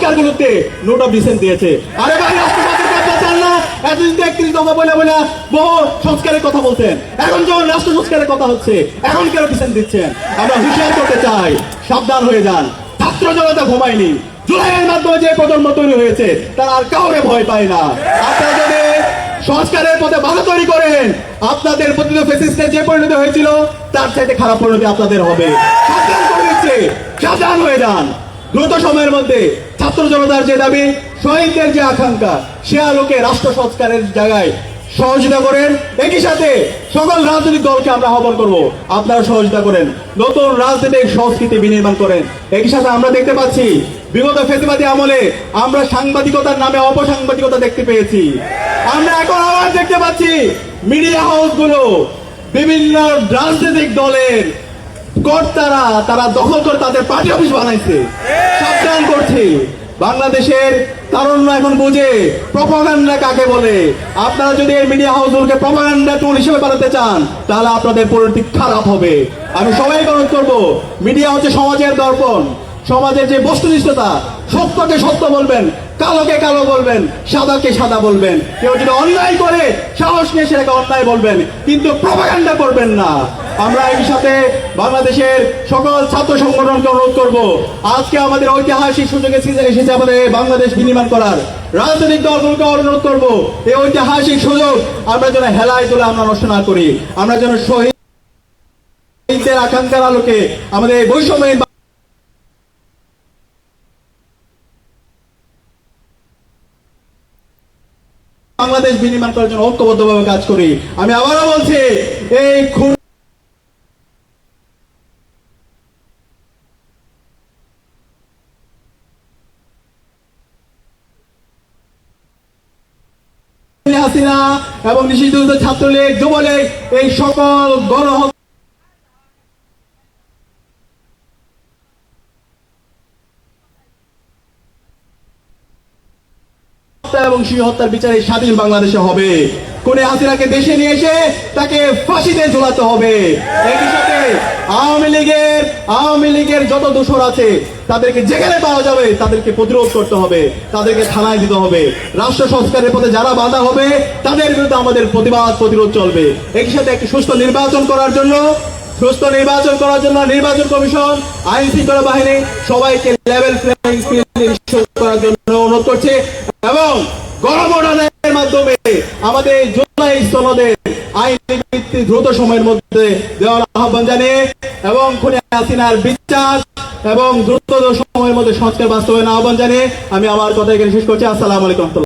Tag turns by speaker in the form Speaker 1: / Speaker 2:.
Speaker 1: সংস্কারগুলোতে note of dissent দিয়েছে। আরে ভাই সংস্কারের তৈরি আর কাউরে ভয় পায় না। আপনারা যদি সংস্কারের পথে বাধা তৈরি করেন, আপনাদের প্রতি ফেসিস্টের যে পরিণতি হয়েছিল, তার চাইতে খারাপ পরিণতি আপনাদের হবে। সাবধান সাবধান হয়ে যান। দ্রুত সময়ের মধ্যে ছাত্র জনতার যে দাবি, শহীদদের যে আকাঙ্ক্ষা, সে আলোকে রাষ্ট্র সংস্কারের জায়গায় সহযোগিতা করেন। একই সাথে সকল রাজনৈতিক দলকে আমরা আহ্বান করব, আপনারা সহযোগিতা করেন। নতুন রাজনৈতিক সংস্কৃতি বিনির্মাণ করেন। একই সাথে আমরা দেখতে পাচ্ছি, বিগত ফেসিবাদী আমলে আমরা সাংবাদিকতার নামে অপসাংবাদিকতা দেখতে পেয়েছি। আমরা এখন আবার দেখতে পাচ্ছি মিডিয়া হাউসগুলো বিভিন্ন রাজনৈতিক দলের কর্তারা, তারা দখল করে তাদের পার্টি অফিস বানাইছে। সাবধান করছে। বাংলাদেশের তারুণ্য এখন বুঝে প্রপাগান্ডা কাকে বলে? আপনারা যদি এই মিডিয়া হাউসগুলোকে প্রপাগান্ডা টুল হিসেবে বানাতে চান, তাহলে আপনাদের পরিণতি খারাপ হবে। আমি সবাই অনুরোধ করব মিডিয়া হচ্ছে সমাজের দর্পণ। সমাজের যে বস্তুনিষ্ঠতা, সত্যকে সত্য বলবেন, কালোকে কালো বলবেন, সাদাকে সাদা বলবেন। কেউ যদি অন্যায় করে নিয়ে সেটাকে অন্যায় বলবেন, কিন্তু প্রপাগান্ডা করবেন না। আমরা এই সাথে বাংলাদেশের সকল ছাত্র সংগঠনকে অনুরোধ করব, আজকে আমাদের ঐতিহাসিক সুযোগ এসেছে আমাদের বাংলাদেশ বিনির্মাণ করার। রাজনৈতিক দলগুলোকে অনুরোধ করব, এই ঐতিহাসিক সুযোগ আমরা যেন হেলায় তুলে আমরা নষ্ট না করি। আমরা যেন শহীদদের আকাঙ্ক্ষার আলোকে আমাদের বৈষম্যহীন বাংলাদেশ বিনির্মাণ করার জন্য ঐক্যবদ্ধভাবে কাজ করি। আমি আবারও বলছি, এই খুন হাসিনা এবং নিষিদ্ধ ছাত্রলীগ যুবলীগ এই সকল গণহত্যা এবং শিশু হত্যার বিচারে স্বাধীন বাংলাদেশে হবে। কোন হাসিনাকে দেশে নিয়ে এসে তাকে ফাঁসিতে ঝোলাতে হবে। একই সাথে আওয়ামী লীগের আওয়ামী লীগের যত দোষর আছে, তাদেরকে যেখানে পাওয়া যাবে, তাদেরকে প্রতিরোধ করতে হবে। তাদেরকে থানায় দিতে হবে। রাষ্ট্র সংস্কারের পথে যারা বাধা হবে, তাদের বিরুদ্ধে আমাদের প্রতিবাদ, প্রতিরোধ চলবে। একই সাথে একটি সুস্থ নির্বাচন করার জন্য, সুস্থ নির্বাচন করার জন্য নির্বাচন কমিশন, আইন শৃঙ্খলা বাহিনী সবাইকে লেভেল প্লেইং ফিল্ড করার জন্য অনুরোধ করছে। আমাদের জুলাই স্থলদে আইনি ভিত্তি দ্রুত সময়ের মধ্যে দেওয়ার আহ্বান জানিয়ে এবং খুনি হাসিনার বিচার এবং দ্রুত সময়ের মধ্যে সংস্কার বাস্তবায়ন আহ্বান জানিয়ে আমি আমার কথা এখানে শেষ করছি। আসসালামু আলাইকুম।